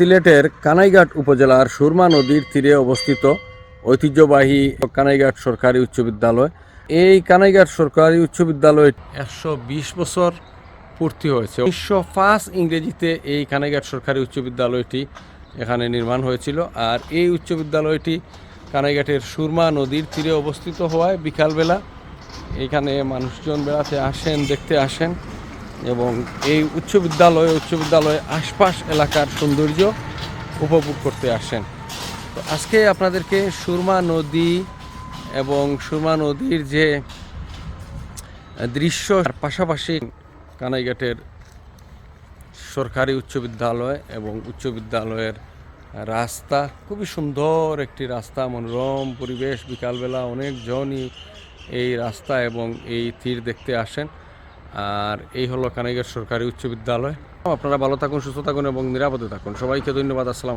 সিলেটের কানাইঘাট উপজেলার সুরমা নদীর তীরে অবস্থিত ঐতিহ্যবাহী কানাইঘাট সরকারি উচ্চ বিদ্যালয়। এই কানাইঘাট সরকারি উচ্চ বিদ্যালয় একশো বিশ বছর পূর্তি হয়েছে। উনিশশো পাঁচ ইংরেজিতে এই কানাইঘাট সরকারি উচ্চ বিদ্যালয়টি এখানে নির্মাণ হয়েছিল আর এই উচ্চ বিদ্যালয়টি কানাইঘাটের সুরমা নদীর তীরে অবস্থিত হওয়ায় বিকালবেলা এখানে মানুষজন বেড়াতে আসেন, দেখতে আসেন। এবং এই উচ্চ বিদ্যালয়, উচ্চ বিদ্যালয়ে আশপাশ এলাকার সৌন্দর্য উপভোগ করতে আসেন। তো আজকে আপনাদেরকে সুরমা নদী এবং সুরমা নদীর যে দৃশ্য পাশাপাশি কানাইঘাটের সরকারি উচ্চ বিদ্যালয় এবং উচ্চ বিদ্যালয়ের রাস্তা, খুবই সুন্দর একটি রাস্তা, মনোরম পরিবেশ, বিকালবেলা অনেকজনই এই রাস্তা এবং এই তীর দেখতে আসেন। আর এই হলো কানাইগার সরকারি উচ্চ বিদ্যালয়। আপনারা ভালো থাকুন, সুস্থ থাকুন এবং নিরাপদে থাকুন। সবাইকে ধন্যবাদ, আসসালাম